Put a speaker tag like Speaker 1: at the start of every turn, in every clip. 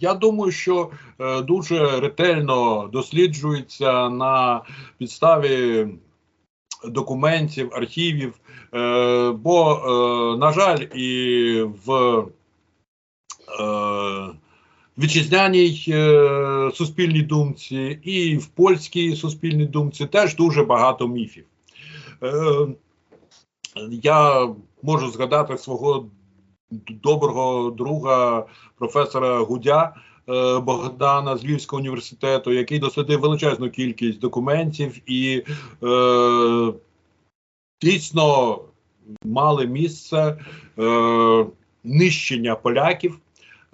Speaker 1: Я думаю, що е, дуже ретельно досліджується на підставі документів, архівів, е, бо, е, на жаль, і в вітчизняній суспільній думці, і в польській суспільній думці теж дуже багато міфів. Я можу згадати свого доброго друга професора Гудя е, Богдана з Львівського університету, який дослідив величезну кількість документів і е, дійсно мали місце е, нищення поляків,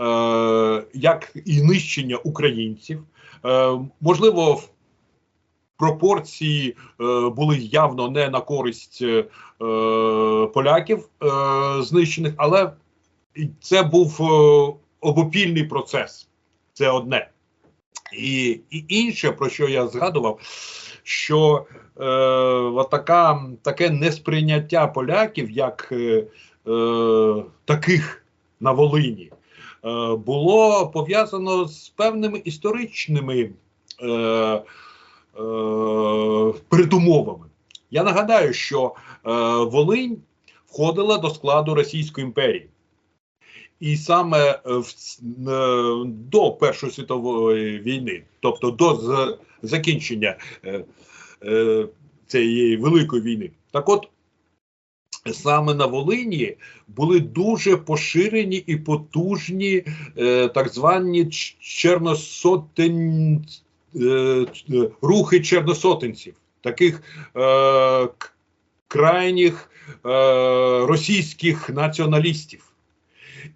Speaker 1: е, як і нищення українців. Е, можливо, пропорції е, були явно не на користь е, поляків е, знищених, але це був е, обопільний процес. Це одне. І, і інше, про що я згадував, що е, отака, таке несприйняття поляків як е, е, таких на Волині е, було пов'язано з певними історичними е, е, передумовами. Я нагадаю, що е, Волинь входила до складу Російської імперії. І саме в, е, до Першої світової війни, тобто до закінчення е, е, цієї великої війни, так от саме на Волині були дуже поширені і потужні е, так звані черносотень е, рухи чорносотенців, таких е, крайніх е, російських націоналістів.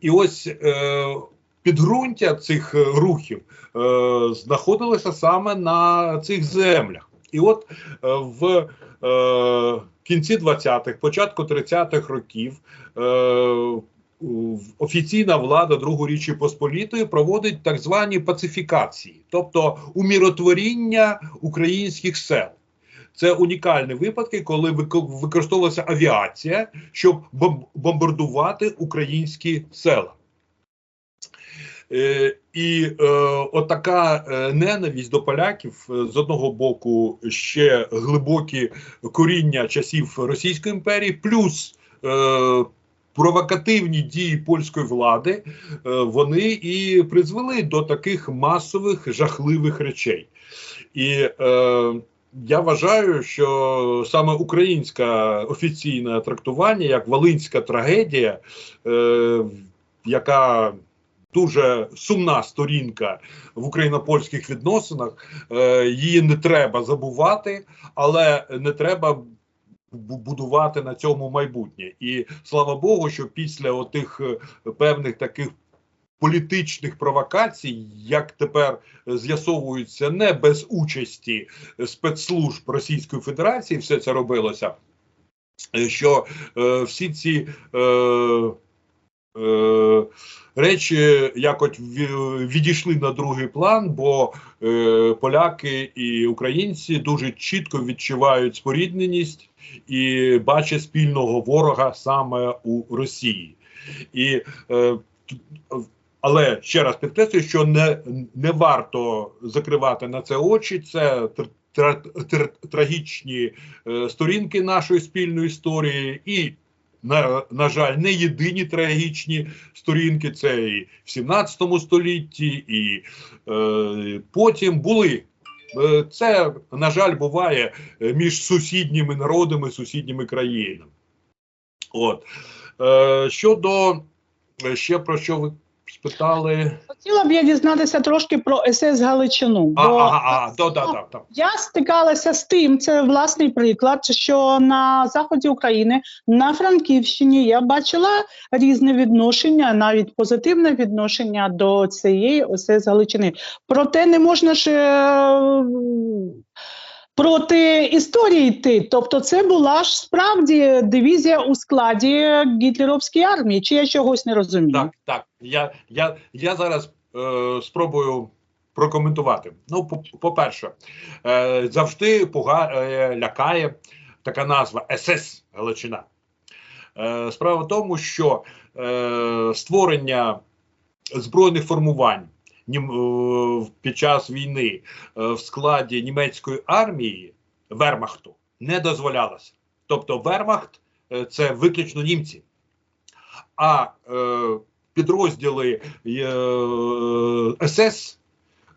Speaker 1: І ось е, підґрунтя цих рухів е, знаходилося саме на цих землях. І от е, в е, кінці 20-х, початку 30-х років е, офіційна влада Другої Річі Посполітої проводить так звані пацифікації, тобто уміротворіння українських сел. Це унікальні випадки, коли використовувалася авіація, щоб бомбардувати українські села. Е, І е, отака е, ненависть до поляків е, з одного боку ще глибокі коріння часів Російської імперії, плюс е, провокативні дії польської влади, е, вони і призвели до таких масових жахливих речей. І е, я вважаю, що саме українське офіційне трактування як Волинська трагедія, е, яка дуже сумна сторінка в україно-польських відносинах, е, її не треба забувати, але не треба будувати на цьому майбутнє. І слава Богу, що після отих е, певних таких політичних провокацій, як тепер з'ясовується, не без участі спецслужб Російської Федерації, все це робилося. Е, що е, всі ці е, е, речі якось відійшли на другий план, бо е, поляки і українці дуже чітко відчувають спорідненість і бачать спільного ворога саме у Росії. І е, але ще раз підкреслюю, що не не варто закривати на це очі. Це тр, тр, трагічні е, сторінки нашої спільної історії, і на, на жаль, не єдині трагічні сторінки. Це і в 17 столітті, і е, потім були. Е, це на жаль буває між сусідніми народами, сусідніми країнами. От е, щодо е, ще про що ви спитали.
Speaker 2: Хотіла б я дізнатися трошки про СС Галичину. Бо
Speaker 1: а, а, а, да, да, да, да.
Speaker 2: я стикалася з тим, це власний приклад, що на заході України, на Франківщині, я бачила різне відношення, навіть позитивне відношення до цієї СС Галичини. Проте не можна ж. Проти історії йти. Тобто, це була ж справді дивізія у складі гітлерівської армії. Чи я чогось не розумію?
Speaker 1: Так, так. Я я, я зараз е, спробую прокоментувати. Ну, по-перше, е, завжди пуга, е, лякає така назва СС Галичина. Е, Справа в тому, що е, створення збройних формувань під час війни е, в складі німецької армії Вермахту не дозволялося. Тобто Вермахт е, це виключно німці. А е, підрозділи е, СС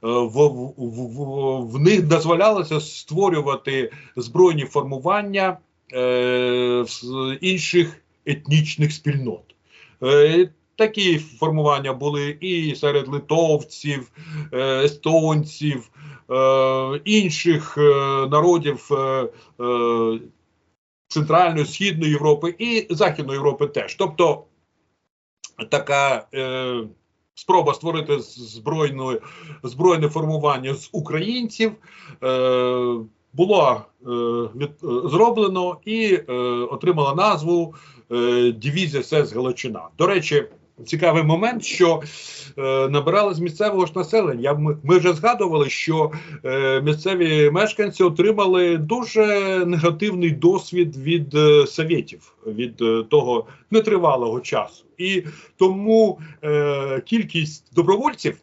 Speaker 1: е, в, в, в, в них дозволялося створювати збройні формування е, інших етнічних спільнот. Е, Такі формування були і серед литовців, е, естонців, е, інших е, народів Центральної, Східної Європи і Західної Європи теж. Тобто така спроба створити збройне, формування з українців було зроблено і отримала назву е, Дивізія СС Галичина. До речі, цікавий момент, що е, набирали з місцевого ж населення. Ми, ми вже згадували, що е, місцеві мешканці отримали дуже негативний досвід від е, совєтів, від е, того нетривалого часу. І тому е, кількість добровольців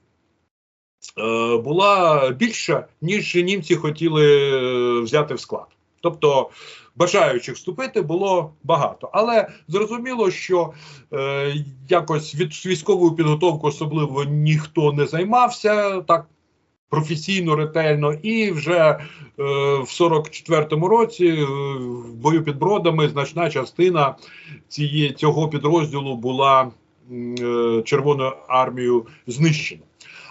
Speaker 1: е, була більша, ніж німці хотіли е, взяти в склад. Тобто бажаючих вступити було багато. Але зрозуміло, що е, якось від військовою підготовкою особливо ніхто не займався так професійно, ретельно, і вже е, в 44-му році е, в бою під бродами значна частина цієї цього підрозділу була е, Червоною армією знищена.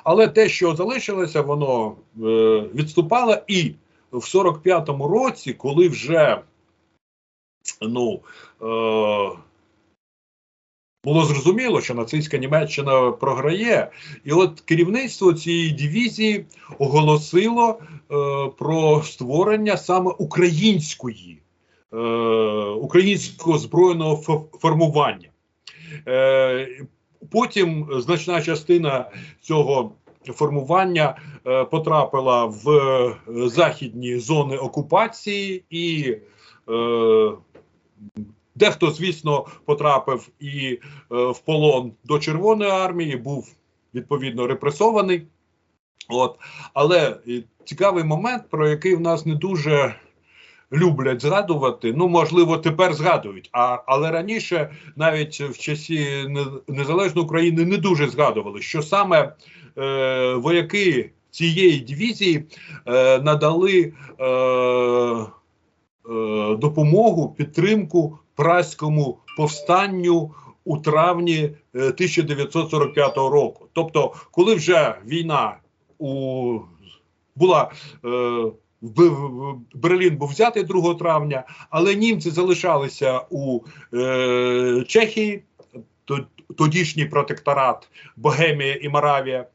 Speaker 1: Але те, що залишилося, воно е, відступало, і в 45-му році, коли вже ну, е, було зрозуміло, що нацистська Німеччина програє, і от керівництво цієї дивізії оголосило е, про створення саме української, е, українського збройного формування. Е, Потім значна частина цього формування е, потрапила в е, західні зони окупації, і е, дехто, звісно, потрапив і е, в полон до Червоної армії, був відповідно репресований. От, але цікавий момент, про який в нас не дуже люблять згадувати. Ну, можливо, тепер згадують. А але раніше, навіть в часі незалежної України, не дуже згадували, що саме е, вояки цієї дивізії е, надали е, допомогу, підтримку праському повстанню. У травні 1945 року, тобто, коли вже війна у була е, Берлін був взятий 2 травня, але німці залишалися у е, Чехії, тодішній протекторат Богемія і Моравія.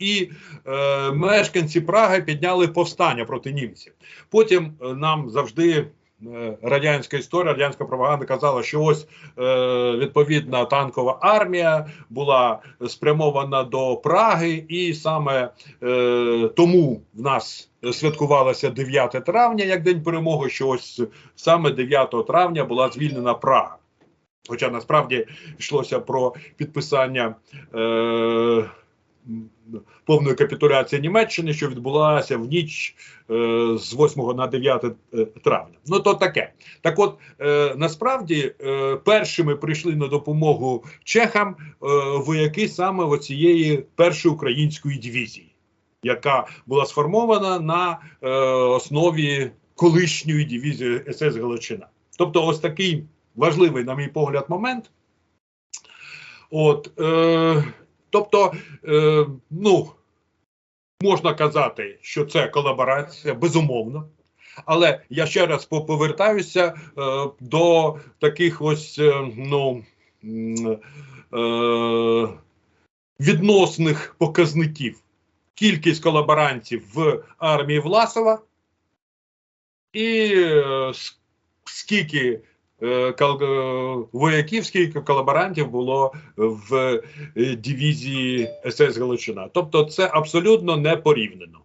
Speaker 1: І е, мешканці Праги підняли повстання проти німців. Потім е, нам завжди Е, радянська історія, радянська пропаганда казала, що ось е, відповідна танкова армія була спрямована до Праги, і саме е, тому в нас святкувалося 9 травня як день перемоги. Що ось саме 9 травня була звільнена Прага. Хоча насправді йшлося про підписання. Е, повної капітуляції Німеччини, що відбулася в ніч е, з 8 на 9 е, травня. Ну то таке. Так, от е, насправді першими прийшли на допомогу чехам вояки саме оцієї першої української дивізії. Яка була сформована на основі колишньої дивізії СС Галичина. Тобто, ось такий важливий, на мій погляд, момент. От, е, Тобто, е, ну, можна казати, що це колаборація, безумовно. Але я ще раз повертаюся е, до таких ось е, ну, е, відносних показників. Кількість колаборантів в армії Власова і е, скільки вояків, скільки колаборантів було в е, дивізії СС Галичина. Тобто, це абсолютно не порівняно.